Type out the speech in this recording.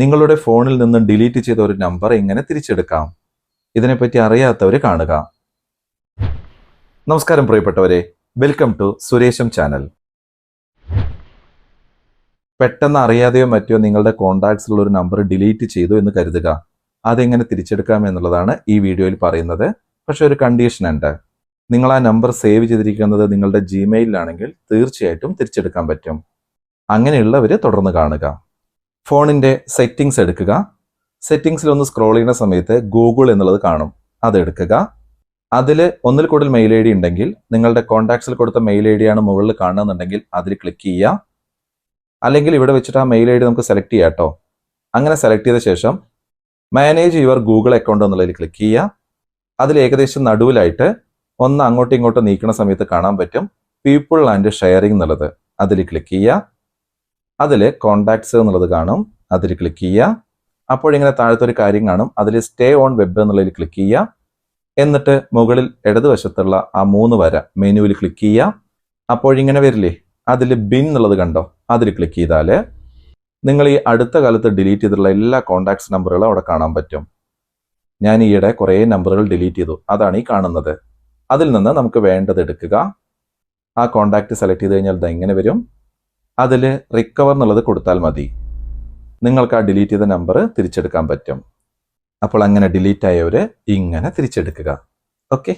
നിങ്ങളുടെ ഫോണിൽ നിന്ന് ഡിലീറ്റ് ചെയ്ത ഒരു നമ്പർ എങ്ങനെ തിരിച്ചെടുക്കാം. ഇതിനെപ്പറ്റി അറിയാത്തവർ കാണുക. നമസ്കാരം പ്രിയപ്പെട്ടവരെ. വെൽക്കം ടു സുരേഷം ചാനൽ പെട്ടെന്ന് അറിയാതെയോ മറ്റോ നിങ്ങളുടെ കോൺടാക്ട്സിലുള്ള ഒരു നമ്പർ ഡിലീറ്റ് ചെയ്തു എന്ന് കരുതുക. അതെങ്ങനെ തിരിച്ചെടുക്കാം എന്നുള്ളതാണ് ഈ വീഡിയോയിൽ പറയുന്നത്. പക്ഷെ ഒരു കണ്ടീഷൻ ഉണ്ട്. നിങ്ങൾ ആ നമ്പർ സേവ് ചെയ്തിരിക്കുന്നത് നിങ്ങളുടെ ജിമെയിലാണെങ്കിൽ തീർച്ചയായിട്ടും തിരിച്ചെടുക്കാൻ പറ്റും. അങ്ങനെയുള്ളവർ തുടർന്ന് കാണുക. ഫോണിന്റെ സെറ്റിംഗ്സ് എടുക്കുക. സെറ്റിംഗ്സിൽ ഒന്ന് സ്ക്രോൾ ചെയ്യുന്ന സമയത്ത് ഗൂഗിൾ എന്നുള്ളത് കാണും. അത് എടുക്കുക. അതിൽ ഒന്നിൽ കൂടുതൽ മെയിൽ ഐ ഡി ഉണ്ടെങ്കിൽ നിങ്ങളുടെ കോൺടാക്ട്സിൽ കൊടുത്ത മെയിൽ ഐ ഡിയാണ് മുകളിൽ കാണുന്നുണ്ടെങ്കിൽ അതിൽ ക്ലിക്ക് ചെയ്യുക. അല്ലെങ്കിൽ ഇവിടെ വെച്ചിട്ട് ആ മെയിൽ ഐ ഡി നമുക്ക് സെലക്ട് ചെയ്യാം കേട്ടോ. അങ്ങനെ സെലക്ട് ചെയ്ത ശേഷം മാനേജ് യുവർ ഗൂഗിൾ അക്കൗണ്ട് എന്നുള്ളതിൽ ക്ലിക്ക് ചെയ്യുക. അതിൽ ഏകദേശം നടുവിലായിട്ട് ഒന്ന് അങ്ങോട്ടും ഇങ്ങോട്ടും നീക്കുന്ന സമയത്ത് കാണാൻ പറ്റും. പീപ്പിൾ ആൻഡ് ഷെയറിംഗ് എന്നുള്ളത്. അതിൽ ക്ലിക്ക് ചെയ്യുക. അതിൽ കോണ്ടാക്ട്സ് എന്നുള്ളത് കാണും. അതിൽ ക്ലിക്ക് ചെയ്യുക. അപ്പോഴിങ്ങനെ താഴത്തെ ഒരു കാര്യം കാണും. അതിൽ സ്റ്റേ ഓൺ വെബ് എന്നുള്ളതിൽ ക്ലിക്ക് ചെയ്യുക. എന്നിട്ട് മുകളിൽ ഇടതുവശത്തുള്ള ആ മൂന്ന് വര മെനുവിൽ ക്ലിക്ക് ചെയ്യുക. അപ്പോഴിങ്ങനെ വരില്ലേ? അതിൽ ബിൻ എന്നുള്ളത് കണ്ടോ? അതിൽ ക്ലിക്ക് ചെയ്താൽ നിങ്ങൾ ഈ അടുത്ത കാലത്ത് ഡിലീറ്റ് ചെയ്തിട്ടുള്ള എല്ലാ കോണ്ടാക്ട്സ് നമ്പറുകളും അവിടെ കാണാൻ പറ്റും. ഞാൻ ഈയിടെ കുറേ നമ്പറുകൾ ഡിലീറ്റ് ചെയ്തു. അതാണ് ഈ കാണുന്നത്. അതിൽ നിന്ന് നമുക്ക് വേണ്ടത് എടുക്കുക. ആ കോണ്ടാക്ട് സെലക്ട് ചെയ്ത് കഴിഞ്ഞാൽ ഇത് എങ്ങനെ വരും? അതിൽ റിക്കവർ എന്നുള്ളത് കൊടുത്താൽ മതി. നിങ്ങൾക്ക് ആ ഡിലീറ്റ് ചെയ്ത നമ്പർ തിരിച്ചെടുക്കാൻ പറ്റും. അപ്പോൾ അങ്ങനെ ഡിലീറ്റ് ആയവർ ഇങ്ങനെ തിരിച്ചെടുക്കുക. ഓക്കെ